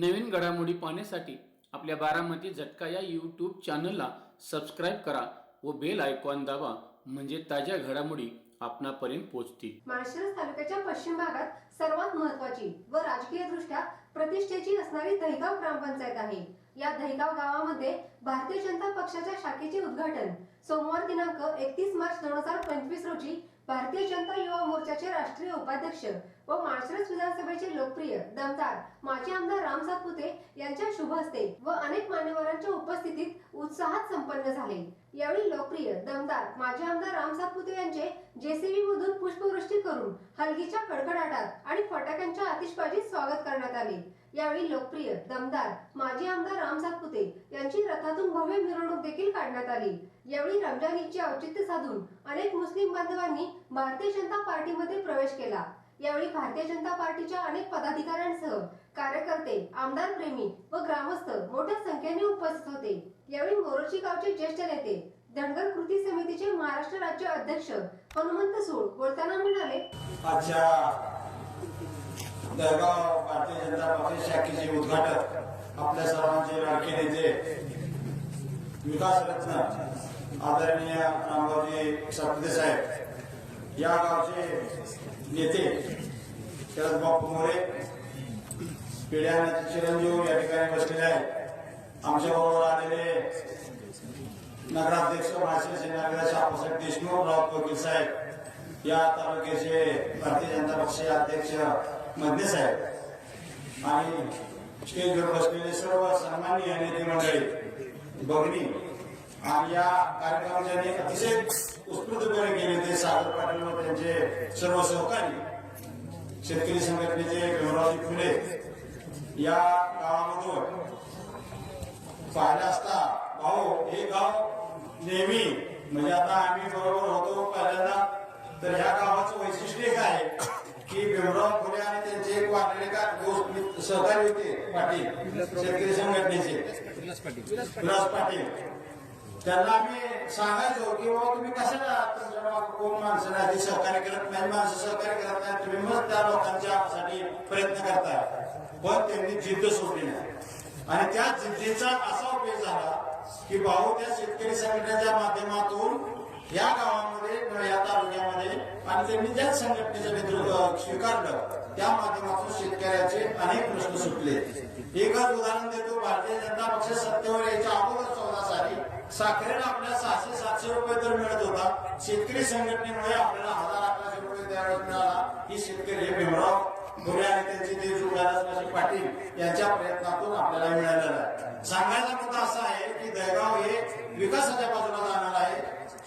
नवीन घडामोडी पाहण्यासाठी आपल्या बारामती झटका या यूट्यूब चॅनलला सबस्क्राईब करा व बेल आयकॉन दाबा म्हणजे ताज्या घडामोडी आपणापर्यंत पोहोचतील. माळशिरस तालुक्याच्या पश्चिम भागात सर्वात महत्वाची व राजकीय दृष्ट्या प्रतिष्ठेची असणारी दहिगाव ग्रामपंचायत आहे. या दहिगाव गावामध्ये भारतीय जनता पक्षाच्या शाखेचे उद्घाटन सोमवार दिनांक एकतीस मार्च दोन हजार पंचवीस रोजी भारतीय जनता युवा मोर्चाचे राष्ट्रीय उपाध्यक्ष व माळशिरस विधानसभेचे लोकप्रिय दमदार माजी आमदार राम सातपुते यांच्या शुभ हस्ते व अनेक मान्यवरांच्या उपस्थितीत उत्साहात संपन्न झाले. यावेळी लोकप्रिय दमदार माजी आमदार राम सातपुते यांचे जेसीबी मधून पुष्पवृष्टी करून हलगीच्या कडकडाटात आणि फटाक्यांच्या आतिषबाजीत स्वागत करण्यात आले. यावेळी लोकप्रिय दमदार माजी आमदार राम सातपुते यांची रथातून भव्य मिरवणूक देखील काढण्यात आली. यावेळी रमजान ईदचे औचित्य साधून अनेक मुस्लिम बांधवांनी भारतीय जनता पार्टीमध्ये प्रवेश केला. यावेळी भारतीय जनता पार्टीच्या अनेक पदाधिकाऱ्यांसह कार्यकर्ते आमदार प्रेमी व ग्रामस्थ मोठ्या संख्येने उपस्थित होते. यावेळी मोरोची गावचे ज्येष्ठ नेते धनगर कृती समितीचे महाराष्ट्र राज्य अध्यक्ष हनुमंत सूळ बोलताना म्हणाले आजच्या दहगाव भारतीय जनता पक्ष शाखेचे उद्घाटक आपल्या सर्वांचे लाडके नेते विकास रत्न आदरणीय रामभाऊजी सातपुते साहेब या गावचे नेते शरद बापू मोरे पिढ्याचे चिरंजीव या ठिकाणी बसलेले आहेत. आमच्या बरोबर आलेले नगराध्यक्ष भाषेचे नगराचे आप्पासाहेब देशमुख राऊत वकील साहेब या तालुक्याचे भारतीय जनता पक्षाचे अध्यक्ष मधने साहेब आणि स्टेजवर बसलेले सर्व सन्माननीय नेते मंडळी बघणी आणि या कार्यक्रमाच्या अतिशय उत्स्फूर्तपणे केले ते सागर पाटील व त्यांचे सर्व सहकारी शेतकरी संघटनेचे भीमरावजी फुले. या गावामधून पाहिला असता भाऊ हे गाव नेहमी म्हणजे आता आम्ही बरोबर होतो पहिल्यांदा तर ह्या गावाचं वैशिष्ट्य काय आहे? की भीमराव फुले आणि त्यांचे एक वाटले सहकारी होते पाटील शेतकरी संघटनेचे. विलास पाटील. त्यांना आम्ही सांगायचो की बाबा तुम्ही कशाला तुमच्या कोण माणसं नाही? सहकार्य करत नाही. माणसं सहकार्य करत नाही. तुम्ही मग त्या लोकांच्यासाठी प्रयत्न करताय. पण त्यांनी जिद्द सोडली नाही. आणि त्या जिद्दीचा असा उपयोग झाला की भाऊ त्या शेतकरी संघटनेच्या माध्यमातून या गावामध्ये या तालुक्यामध्ये आणि त्यांनी ज्या संघटनेचं नेतृत्व स्वीकारलं त्या माध्यमातून शेतकऱ्याचे अनेक प्रश्न सुटले. एकच उदाहरण देतो. भारतीय जनता पक्ष सत्तेवर यायच्या अगोदर साखरेला आपल्याला सहाशे सातशे रुपये तर मिळत होता. शेतकरी संघटनेमुळे आपल्याला हजार अकराशे रुपये त्यावेळेस मिळाला. ही शेतकरी हे भीमराव फुले आणि त्यांचे ते जुगाराजी पाटील यांच्या प्रयत्नातून आपल्याला मिळालेला आहे. सांगायचा मुद्दा असा आहे की दहगाव हे विकासाच्या बाजूला जाणार आहे.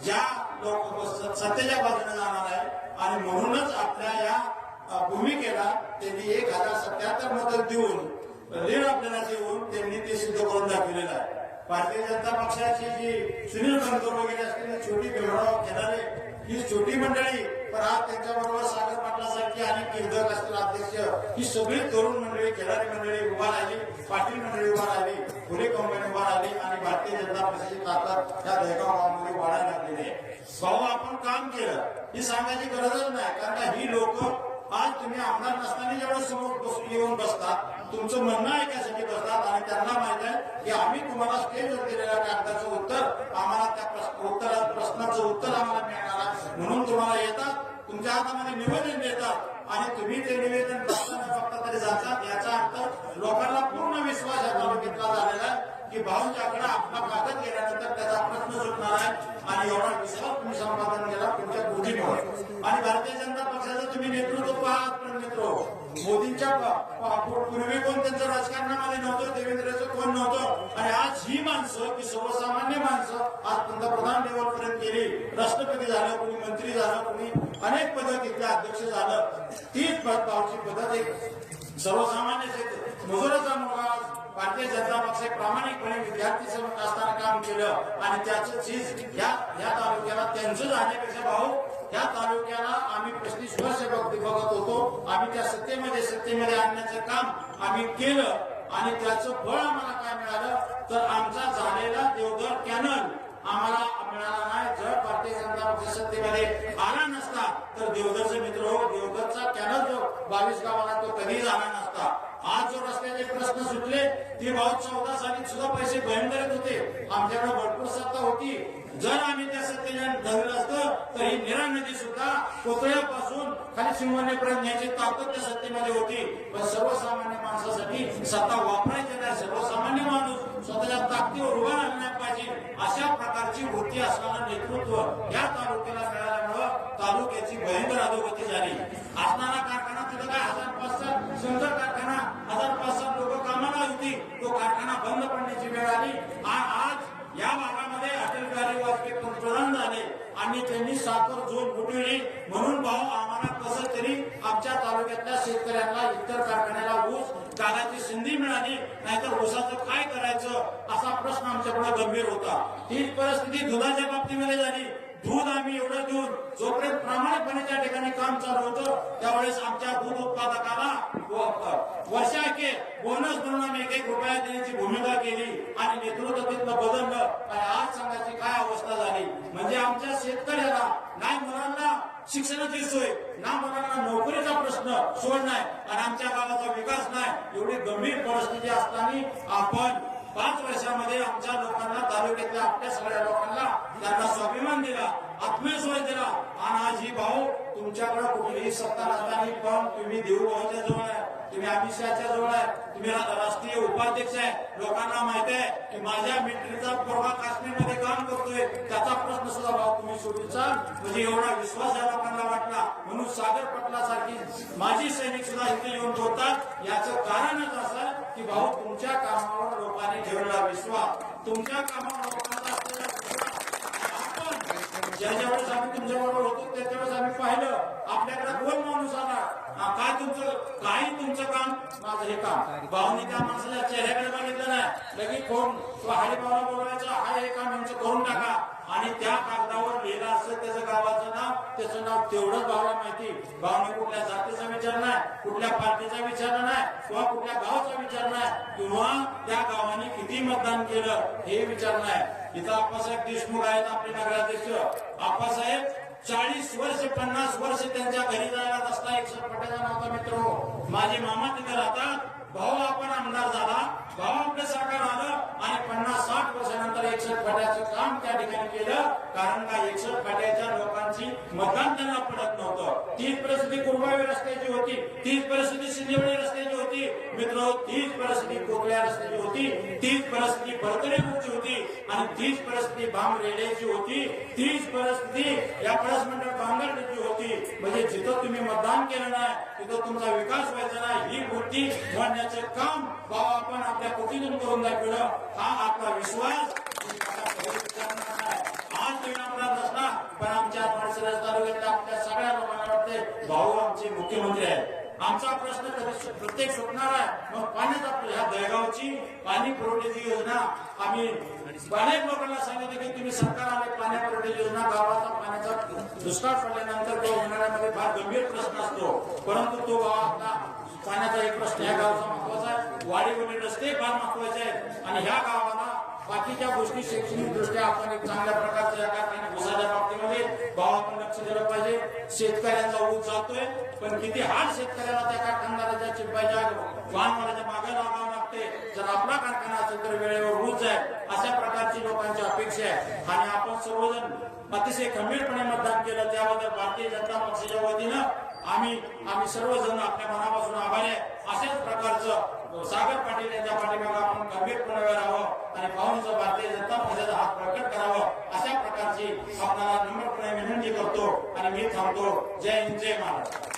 ज्या लोक सत्तेच्या बाजूने जाणार आहे. आणि म्हणूनच आपल्या या भूमिकेला त्यांनी एक हजार सत्याहत्तर मदत देऊन ऋण आपल्याला देऊन त्यांनी ते सिद्ध करून दाखवलेलं आहे. भारतीय जनता पक्षाची जी सुनील बनकर वगैरे असलेली छोटी भीमराव घेणारे ही छोटी मंडळी पण आज त्यांच्याबरोबर सागर पाटलासारखी आणि किर्दक असतील अध्यक्ष ही सगळी तरुण मंडळी खेळाडी मंडळी उभा राहिली पाटील मंडळी उभा राहिली फुले कंपनी उभा राहिली आणि भारतीय जनता पक्षाची ताकद या दहगावामध्ये वाढायला लागलेली आहे. भाऊ आपण काम केलं. ही सांगायची गरजच नाही कारण का ही लोक आज तुम्ही आमदार नसताना जेव्हा समोर येऊन बसतात तुमचं म्हणणं ऐकण्यासाठी बसतात आणि त्यांना माहीत आहे की आम्ही तुम्हाला स्टेजवर दिलेल्या कागदाचं उत्तर आम्हाला त्या प्रश्न उत्तरा प्रश्नाचं उत्तर आम्हाला मिळणार म्हणून तुम्हाला येतात तुमच्या हातामध्ये निवेदन देतात आणि तुम्ही ते निवेदन फक्त तरी जातात याचा अर्थ लोकांना पूर्ण विश्वास या तालुक्यातला झालेला आहे. की भाऊच्याकडे आपला कागद गेल्यानंतर त्याचा प्रश्न सुटणार आहे आणि एवढा विश्वास तुम्ही संपादन केला तुमच्या बुद्धीमुळे आणि भारतीय जनता पक्षाचं तुम्ही नेतृत्व पाहत मित्र मोदींच्या पूर्वी कोण त्यांचं राजकारणामध्ये नव्हतं देवेंद्रचं कोण नव्हतं. आणि आज ही माणसं की सर्वसामान्य माणसं आज पंतप्रधान लेवलपर्यंत गेली. राष्ट्रपती झालं कोणी मंत्री झालं कोणी अनेक पदं तिथले अध्यक्ष झालं. तीच पावची पद्धत एक सर्वसामान्य मजुराचा मुलगा भारतीय जनता पक्ष प्रामाणिकपणे विद्यार्थी सेवक असताना काम केलं आणि त्याचं चीज या या तालुक्याला त्यांचं जाण्यापेक्षा भाऊ या तालुक्याला आम्ही पस्तीस वर्ष बघत होतो. आम्ही त्या सत्तेमध्ये सत्तेमध्ये आणण्याचं काम आम्ही केलं आणि त्याचं फळ आम्हाला काय मिळालं? तर आमचा झालेला देवघर कॅनन आम्हाला मिळाला नाही. जर भारतीय जनता पक्ष सत्तेमध्ये आला नसता तर देवघरचे मित्र हो देवघरचा कॅनल जो बावीस गावाला तो कधी जाणार नसता. आज जो रस्त्याचे प्रश्न सुटले ते भाऊ चौदा साली सुद्धा पैसे भयंकर होते. आमच्याकडे भरपूर सत्ता होती. जर आम्ही त्या सत्तेच्या धरलं तर ही निरा नदी सुद्धा कोतळ्यापासून खाली सिंहनेपर्यंत न्यायची ताकद त्या सत्तेमध्ये होती. पण सर्वसामान्य माणसासाठी सत्ता वापरायची नाही. सर्वसामान्य माणूस स्वतःच्या ताकदीवर उभा राहिला पाहिजे. अशा प्रकारची वृत्ती असणारं नेतृत्व या तालुक्याला मिळाल्यामुळं तालुक्याची भयंकर अधोगती झाली. असणारा कारखाना तिथं काय? हजार पाच सुंदर कारखाना. हजार पाच लोक कामाला होती. तो कारखाना बंद पडण्याची वेळ आली. आज या भागामध्ये अटल बिहारी वाजपेयी पंतप्रधान झाले आणि त्यांनी साखर झोन उठविली म्हणून भाऊ आम्हाला कसं तरी आमच्या तालुक्यातल्या शेतकऱ्यांना इतर कारखान्याला ऊस काढायची संधी मिळाली नाहीतर ऊसाचं काय करायचं असा प्रश्न आमच्याकडे गंभीर होता. ही परिस्थिती दुधाच्या बाबतीमध्ये झाली. दूध आम्ही एवढं देऊन जोपर्यंत प्रामाणिकपणे त्या ठिकाणी काम चालू होतं त्यावेळेस आमच्या दूध उत्पादकाला वर्षा बोनस म्हणून एक एक रुपया देण्याची भूमिका केली आणि नेतृत्व तिथलं बदललं. आणि आज संघाची काय अवस्था झाली? म्हणजे आमच्या शेतकऱ्याला नाही मुलांना शिक्षणाची सोय ना मुलांना नोकरीचा प्रश्न सोड नाही आणि आमच्या भागाचा विकास नाही. एवढी गंभीर परिस्थिती असताना आपण पाच वर्षामध्ये आमच्या लोकांना तालुक्यातल्या आपल्या सगळ्या लोकांना त्यांना स्वाभिमान दिला आत्मविश्वास दिला. आणि आज ही भाऊ तुमच्याकडे कुठलीही सत्ता नसताना पण तुम्ही देऊ भाऊच्या जवळ आहे. तुम्ही अमित शहाच्या जवळ आहे. तुम्ही राष्ट्रीय उपाध्यक्ष आहे. लोकांना माहिती आहे की माझ्या मिलिटरीचा पोरगा काश्मीरमध्ये काम करतोय. त्याचा प्रश्न सुद्धा भाऊ तुम्ही सोडूचा म्हणजे एवढा विश्वास या लोकांना वाटला? म्हणून सागर पटलासारखी माजी सैनिक सुद्धा इथे येऊन बोलतात. याचं कारणच असं की भाऊ तुमच्या कामावर लोकांनी ठेवलेला विश्वास तुमच्या कामावर लोकांचा असलेला ज्या ज्यावेळेस आम्ही तुमच्याबरोबर होतो त्याच्यावेळेस आम्ही पाहिलं. आपल्याकडे कोण माणूस आला काय तुमचं? काही तुमचं काम? माझं हे काम. भाऊनी त्या माणसाला चेहऱ्याकडे बघितलं नाही. लगेच फोन हरिभाऊला बोलवायचा हा हे काम यांचं करून टाका. आणि त्या कागदावर लिहिलं असं त्याचं गावाचं नाव. त्याचं नाव तेवढंच भावाला माहिती. भावने कुठल्या जातीचा विचार नाही कुठल्या पार्टीचा विचार नाही किंवा कुठल्या गावाचा विचार नाही. किंवा त्या गावाने किती मतदान केलं हे विचार नाही. इथं आप्पासाहेब देशमुख आहेत आपले नगराध्यक्ष. आप्पासाहेब चाळीस वर्ष पन्नास वर्ष त्यांच्या घरी जायला रस्ता एकशे पटाचा नव्हता मित्र. माझे मामा तिथे राहतात. भाऊ आपण आमदार झाला. भाऊ आपलं सरकार आलं आणि पन्नास साठ वर्षानंतर एकसठ फाट्याचं काम त्या ठिकाणी केलं. कारण का एकसठ फाट्याच्या लोकांची मतदान त्यांना पडत नव्हतं. तीच परिस्थिती कुरबावी रस्त्याची होती. तीच परिस्थिती सिंधेवाडी रस्त्याची होती. मित्र तीच परिस्थिती कोकळ्या रस्त्याची होती तीच परिस्थिती बरकडेपूरची होती आणि तीच परिस्थिती भांब रेड्याची होती तीच परिस्थिती या प्रस मंडळ बांगरची होती. म्हणजे जिथं तुम्ही मतदान केलं नाही तिथं तुमचा विकास व्हायचा नाही ही मूर्ती म्हणण्याचं काम बाबा आपण आपल्या कृतीतून करून दाखवलं. हा आपला विश्वास आज तुम्ही आपला नसला पण आमच्या माणसाला तालुक्यातल्या आपल्या सगळ्या लोकांना वाटते भाऊ आमचे मुख्यमंत्री आहेत. आमचा प्रश्न प्रत्येक सुटणार आहे. मग पाण्याचा प्रश्न- ह्या दहेगावची पाणी पुरवठ्याची योजना. आम्ही अनेक लोकांना सांगितलं की तुम्ही सरकार आले पाणी पुरवठ्याची योजना गावाचा पाण्याचा दुष्काळ पडल्यानंतर तो उन्हाळ्यामध्ये फार गंभीर प्रश्न असतो. परंतु तो गावातला पाण्याचा एक प्रश्न या गावचा महत्त्वाचा आहे. वाडी वडी रस्ते फार महत्त्वाचे आहेत. आणि ह्या गावाला बाकीच्या गोष्टी शैक्षणिक दृष्ट्या आपण एक चांगल्या प्रकारच्या कारखान्या घुसाच्या बाबतीमध्ये गावाकडे लक्ष दिलं पाहिजे. शेतकऱ्यांचा ऊस जातोय पण किती हाल शेतकऱ्याला त्या कारखानदाराच्या चिपायच्या वाहनवाल्याच्या मागे लागावं लागते जर आपला कारखाना असेल तर वेळेवर ऊस जाईल अशा प्रकारची लोकांची अपेक्षा आहे. आणि आपण सर्वजण अतिशय खंबीरपणे मतदान केलं. त्याबद्दल भारतीय जनता पक्षाच्या वतीनं आम्ही आम्ही सर्वजण आपल्या मनापासून आभारी आहे. अशाच प्रकारचं सागर पाटील यांच्या पाठीमागे आपण गंभीरपणे राहावं आणि पाहुणीचं भारतीय जनता पक्षाचा हात प्रकट करावं अशा प्रकारची आपल्याला नम्रपणे विनंती करतो आणि मी थांबतो. जय हिंद जय महाराष्ट्र.